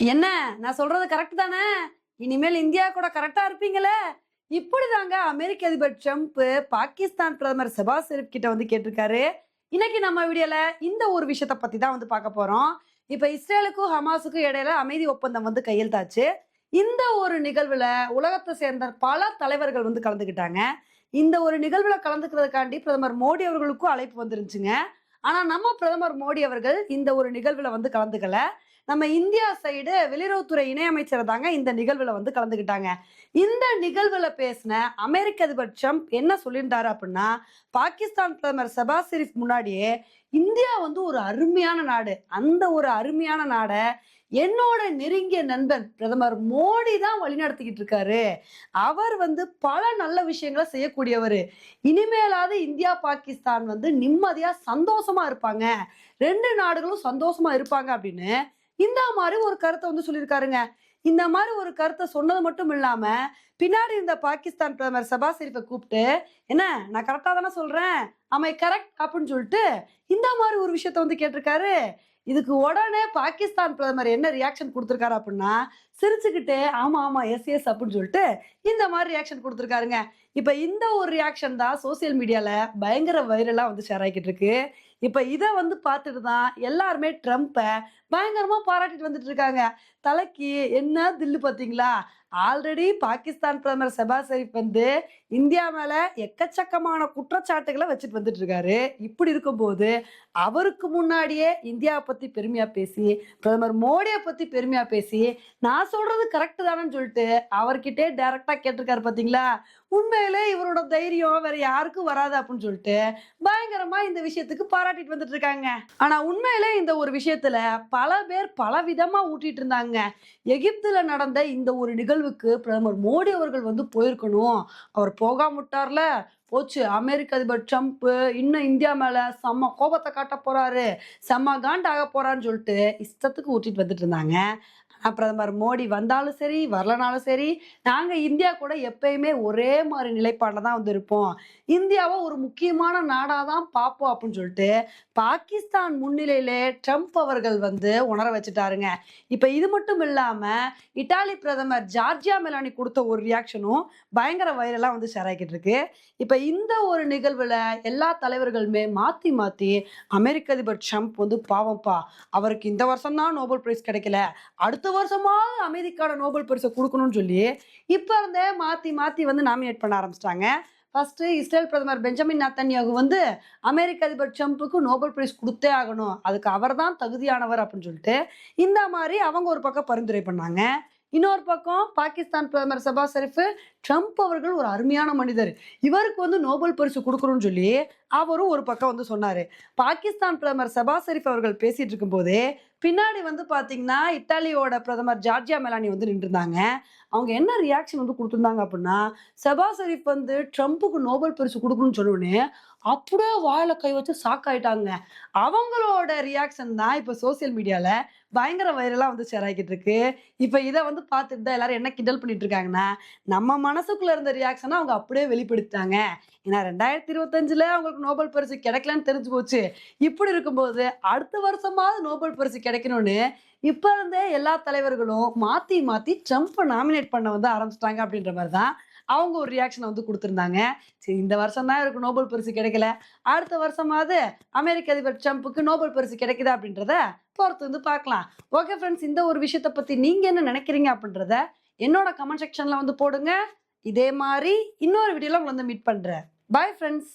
என்ன? நான் சொல்றது கரெக்ட் தானே? இனிமேல் இந்தியா கூட கரெக்டா இருப்பீங்களே? இப்படிதாங்க அமெரிக்க அதிபர் ட்ரம்ப் பாகிஸ்தான் பிரதமர் செபாஸ் ஷெரீப் கிட்ட வந்து கேட்டிருக்காரு. இன்னைக்கு நம்ம வீடியோல இந்த ஒரு விஷயத்த பத்தி தான் வந்து பார்க்க போறோம். இப்ப இஸ்ரேலுக்கும் ஹமாஸுக்கும் இடையில அமைதி ஒப்பந்தம் வந்து கையெழுத்தாச்சு. இந்த ஒரு நிகழ்வுல உலகத்தை சேர்ந்த பல தலைவர்கள் வந்து கலந்துக்கிட்டாங்க. இந்த ஒரு நிகழ்வுல கலந்துக்கிறதுக்காண்டி பிரதமர் மோடி அவர்களுக்கும் அழைப்பு வந்துருந்துச்சுங்க. ஆனா நம்ம பிரதமர் மோடி அவர்கள் இந்த ஒரு நிகழ்வுல வந்து கலந்துக்கல. நம்ம இந்தியா சைடு வெளியுறவுத்துறை இணையமைச்சர் தாங்க இந்த நிகழ்வுல வந்து கலந்துக்கிட்டாங்க. இந்த நிகழ்வுல பேசின அமெரிக்க அதிபர் ட்ரம்ப் என்ன சொல்லியிருந்தாரு அப்படின்னா பாகிஸ்தான் பிரதமர் சபாஸ் ஷெரீப் முன்னாடியே இந்தியா வந்து ஒரு அருமையான நாடு. அந்த ஒரு அருமையான நாடை என்னோட நெருங்கிய நண்பன் பிரதமர் மோடி தான் வழிநடத்திக்கிட்டு இருக்காரு. அவர் வந்து பல நல்ல விஷயங்களை செய்யக்கூடியவர். இனிமேலாவது இந்தியா பாகிஸ்தான் வந்து நிம்மதியா சந்தோஷமா இருப்பாங்க. ரெண்டு நாடுகளும் சந்தோஷமா இருப்பாங்க அப்படின்னு இந்த மாதிரி ஒரு கருத்தை வந்து சொல்லியிருக்காருங்க. இந்த மாதிரி ஒரு கருத்தை சொன்னது மட்டும் இல்லாம பின்னாடி இருந்த பாகிஸ்தான் பிரதமர் சபா ஷெரீஃபை கூப்பிட்டு என்ன நான் கரெக்டா தானே சொல்றேன்? அமை கரெக்ட் அப்படின்னு சொல்லிட்டு இந்த மாதிரி ஒரு விஷயத்த வந்து கேட்டிருக்காரு. இதுக்கு உடனே பாகிஸ்தான் பிரதமர் என்ன ரியாக்ஷன் கொடுத்துருக்காரு அப்படின்னா சிரிச்சுக்கிட்டே ஆமா ஆமா எஸ் எஸ் அப்படின்னு சொல்லிட்டு இந்த மாதிரி ரியாக்ஷன் கொடுத்துருக்காருங்க. இப்ப இந்த ஒரு ரியாக்ஷன் தான் சோசியல் மீடியால பயங்கர வைரலா வந்து ஷேர் ஆகிட்டு இருக்கு. இப்போ இதை வந்து பார்த்துட்டு தான் எல்லாருமே ட்ரம்ப்பை பயங்கரமாக பாராட்டிட்டு வந்துட்டு இருக்காங்க. தலைக்கு என்ன தில்லு பார்த்தீங்களா ஆல்ரெடி பாகிஸ்தான் பிரதமர் செபாஸ் ஷெரீப் வந்து இந்தியா மேலே எக்கச்சக்கமான குற்றச்சாட்டுகளை வச்சுட்டு வந்துட்டு இருக்காரு. இப்படி இருக்கும்போது அவருக்கு முன்னாடியே இந்தியாவை பற்றி பெருமையாக பேசி பிரதமர் மோடியை பற்றி பெருமையாக பேசி நான் சொல்கிறது கரெக்டு தானேன்னு சொல்லிட்டு அவர்கிட்டே டைரக்டா கேட்டிருக்காரு பார்த்தீங்களா உண்மையிலே இவரோட தைரியம் வேற யாருக்கும் வராது அப்படின்னு சொல்லிட்டு பயங்கரமாக இந்த விஷயத்துக்கு பாராட்டிட்டு வந்துட்டு இருக்காங்க. ஆனா உண்மையிலே இந்த ஒரு விஷயத்துல பல பேர் பல விதமா ஊட்டிட்டு இருந்தாங்க. எகிப்துல நடந்த இந்த ஒரு நிகழ்வுக்கு பிரதமர் மோடி அவர்கள் வந்து போயிருக்கணும். அவர் போகாம விட்டார்ல. போச்சு. அமெரிக்க அதிபர் ட்ரம்ப் இன்னும் இந்தியா மேல செம்ம கோபத்தை காட்ட போறாரு. செம்ம காண்டாக போறான்னு சொல்லிட்டு இஷ்டத்துக்கு ஊட்டிட்டு வந்துட்டு இருந்தாங்க. பிரதமர் மோடி வந்தாலும் சரி வரலனாலும் சரி நாங்கள் இந்தியா கூட எப்பயுமே ஒரே மாதிரி நிலைப்பாட்டில் தான் வந்து இருப்போம். இந்தியாவை ஒரு முக்கியமான நாடாக தான் பார்ப்போம் அப்படின்னு சொல்லிட்டு பாகிஸ்தான் முன்னிலையிலே ட்ரம்ப் அவர்கள் வந்து உணர வச்சுட்டாருங்க. இப்போ இது மட்டும் இல்லாமல் இட்டாலி பிரதமர் ஜார்ஜியா மெலானி கொடுத்த ஒரு ரியாக்ஷனும் பயங்கர வைரலாக வந்து ஷேர் ஆகிக்கிட்டு இருக்கு. இப்போ இந்த ஒரு நிகழ்வில் எல்லா தலைவர்களுமே மாற்றி மாற்றி அமெரிக்க அதிபர் ட்ரம்ப் வந்து பாவம்ப்பா அவருக்கு இந்த வருஷம்தான் நோபல் பிரைஸ் கிடைக்கல அடுத்த வருஷமாவது அமைதிக்கான நோபல் பரிசை கொடுக்கணும்னு சொல்லி இப்போ இருந்தே மாற்றி மாற்றி வந்து நாமினேட் பண்ண ஆரம்பிச்சிட்டாங்க. ஃபர்ஸ்ட் இஸ்ரேல் பிரதமர் பெஞ்சமின் நத்தன்யாகு வந்து அமெரிக்க அதிபர் ட்ரம்ப்புக்கு நோபல் பிரைஸ் கொடுத்தே ஆகணும். அதுக்கு அவர் தான் தகுதியானவர் அப்படின்னு சொல்லிட்டு இந்த மாதிரி அவங்க ஒரு பக்கம் பரிந்துரை பண்ணாங்க. இன்னொரு பக்கம் பாகிஸ்தான் பிரதமர் சபா ஷெரீஃப் ட்ரம்ப் அவர்கள் ஒரு அருமையான மனிதர். இவருக்கு வந்து நோபல் பரிசு கொடுக்கணும்னு சொல்லி அவரும் ஒரு பக்கம் வந்து சொன்னார். பாகிஸ்தான் பிரதமர் சபா ஷெரீஃப் அவர்கள் பேசிகிட்டு இருக்கும்போதே பின்னாடி வந்து பார்த்தீங்கன்னா இத்தாலியோட பிரதமர் ஜார்ஜியா மெலானி வந்து நின்றுருந்தாங்க. அவங்க என்ன ரியாக்ஷன் வந்து கொடுத்துருந்தாங்க அப்படின்னா செபா ஷெரீஃப் வந்து ட்ரம்ப்புக்கு நோபல் பரிசு கொடுக்கணும்னு சொன்னோடனே அப்படியே வாழை கை வச்சு ஷாக் ஆயிட்டாங்க. அவங்களோட ரியாக்ஷன் தான் இப்போ சோசியல் மீடியாவில் பயங்கர வைரலாக வந்து ஷேர் ஆகிட்டு இருக்கு. இப்போ இதை வந்து பார்த்துட்டு தான் எல்லாரும் என்ன கிண்டல் பண்ணிட்டு இருக்காங்கன்னா நம்ம மனசுக்குள்ளே இருந்த ரியாக்ஷனை அவங்க அப்படியே வெளிப்படுத்திட்டாங்க. ஏன்னா ரெண்டாயிரத்தி இருபத்தஞ்சில் அவங்களுக்கு நோபல் பரிசு கிடைக்கலன்னு தெரிஞ்சு போச்சு. இப்படி இருக்கும்போது அடுத்த வருஷமாவது நோபல் பரிசு கிடைக்கணும்னு இப்ப இருந்தே எல்லா தலைவர்களும் மாத்தி மாத்தி ட்ரம்ப்பை நாமினேட் பண்ண வந்து ஆரம்பிச்சிட்டாங்க அப்படின்ற மாதிரி தான் அவங்க ஒரு ரியாக்ஷனை வந்து கொடுத்துருந்தாங்க. சரி இந்த வருஷம் தான் இவருக்கு நோபல் பரிசு கிடைக்கல. அடுத்த வருஷமாவது அமெரிக்க அதிபர் ட்ரம்ப்புக்கு நோபல் பரிசு கிடைக்குதா அப்படின்றத பொறுத்து வந்து பார்க்கலாம். ஓகே ஃப்ரெண்ட்ஸ் இந்த ஒரு விஷயத்தை பத்தி நீங்க என்ன நினைக்கிறீங்க அப்படின்றத என்னோட கமெண்ட் செக்ஷன்ல வந்து போடுங்க. இதே மாதிரி இன்னொரு வீடியோல உங்களை வந்து மீட் பண்றேன். Bye friends